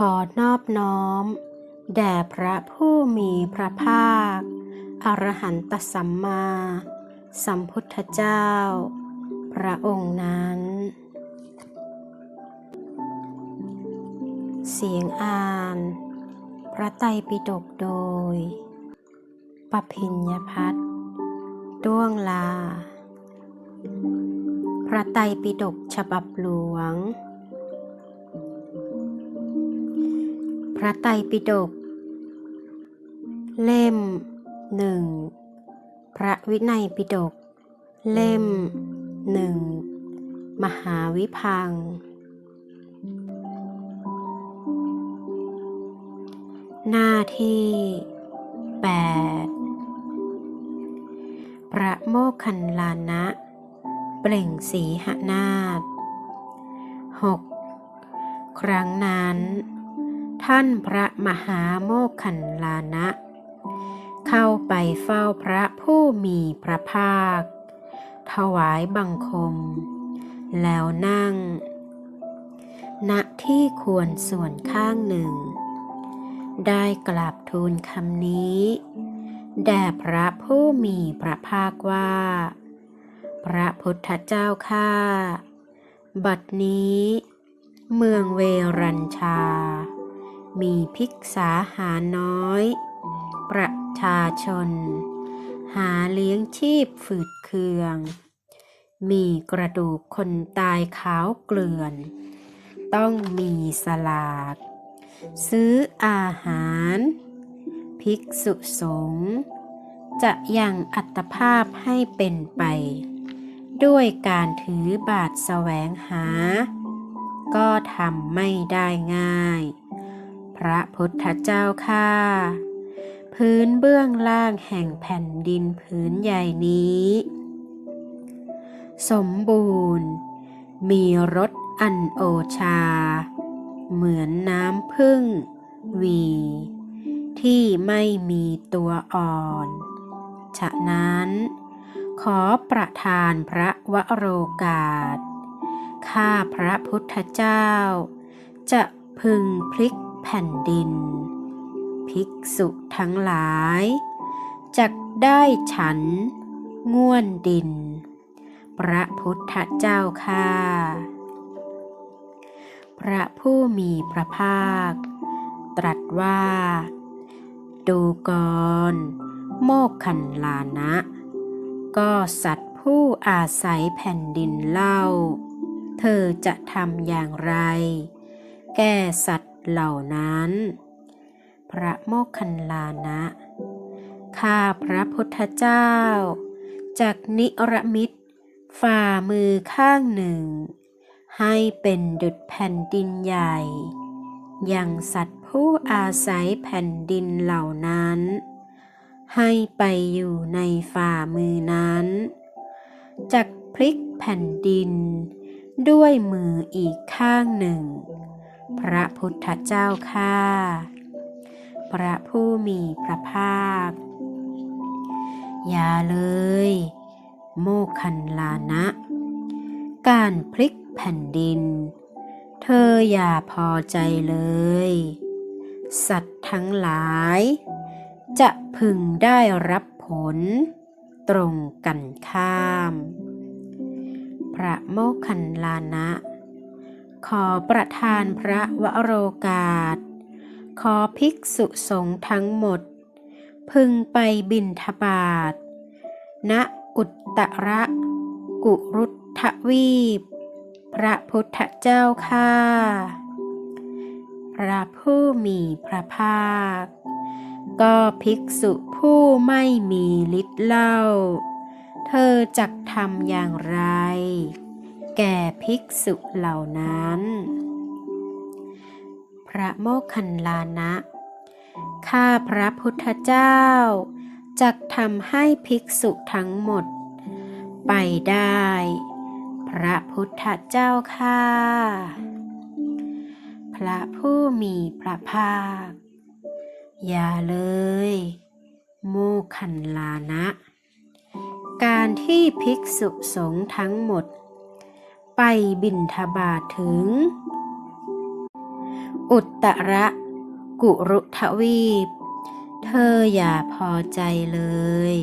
ขอนอบน้อม แด่พระผู้มีพระภาค อรหันตสัมมา สัมพุทธเจ้า พระองค์นั้น เสียงอ่าน พระไตรปิฎกโดย ปพิญญพัฒน์ด้วงลา พระไตรปิฎกฉบับหลวง พระไตรปิฎก เล่มหนึ่งพระวินัยปิฎก เล่มหนึ่งมหาวิพัง หน้าที่แปดพระโมคคัลลานะ เปล่งสีหนาฏหกครั้งนั้น ท่านพระมหาโมคคัลลานะ เข้าไปเฝ้าพระผู้มีพระภาค ถวายบังคม แล้วนั่ง ณที่ควรส่วนข้างหนึ่ง ได้กราบทูลคำนี้ แด่พระผู้มีพระภาคว่า พระพุทธเจ้าข้าบัดนี้เมืองเวรัญชา มีภิกษาหาน้อย ประชาชน หาเลี้ยงชีพฝืดเคือง มีกระดูกคนตายขาวเกลื่อน ต้องมีสลาก ซื้ออาหาร ภิกษุสงฆ์จะยังอัตภาพให้เป็นไป ด้วยการถือบาทแสวงหา ก็ทำไม่ได้ง่าย พระพุทธเจ้าข้าพื้นเบื้องล่างแห่งแผ่นดินผืนใหญ่นี้ สมบูรณ์ มีรสอันโอชา เหมือนน้ำพึ่ง วี ที่ไม่มีตัวอ่อน ฉะนั้นขอประทานพระวโรกาส ข้าพระพุทธเจ้า จะพึงพลิก แผ่นดิน ภิกษุทั้งหลาย จักได้ฉัน ง่วนดิน พระพุทธเจ้าข้าพระผู้มีพระภาค ตรัสว่า ดูก่อนโมกขันลานะ ก็สัตว์ผู้อาศัยแผ่นดินเล่า เธอจะทำอย่างไร แก่สัตว์ เหล่านั้น พระโมคคัลลานะ ข้าพระพุทธเจ้า จากนิรมิตฝ่ามือข้างหนึ่ง ให้เป็นดุจแผ่นดินใหญ่ ยังสัตว์ผู้อาศัยแผ่นดินเหล่านั้น ให้ไปอยู่ในฝ่ามือนั้นจักพลิกแผ่นดิน ด้วยมืออีกข้างหนึ่ง พระพุทธเจ้าข้าพระผู้มีพระภาค อย่าเลย โมคันลานะ การพลิกแผ่นดิน เธออย่าพอใจเลย สัตว์ทั้งหลาย จะพึงได้รับผลตรงกันข้าม พระโมคคันลานะ ขอประทานพระวโรกาส ขอภิกษุสงฆ์ทั้งหมด พึงไปบินทบาทณอุตตระกุรุทวีป พระพุทธเจ้าข้าพระผู้มีพระภาค ก็ภิกษุผู้ไม่มีฤทธิ์เล่า เธอจักทำอย่างไร แก่ภิกษุเหล่านั้น พระโมคคัลลานะ ข้าพระพุทธเจ้าจักทำให้ภิกษุทั้งหมด ไปได้ พระพุทธเจ้าข้าพระผู้มีพระภาค อย่าเลย โมคคันลานะ การที่ภิกษุสงฆ์ทั้งหมด ไปบินทบาทถึง อุตตระกุรุทวีป เธออย่าพอใจเลย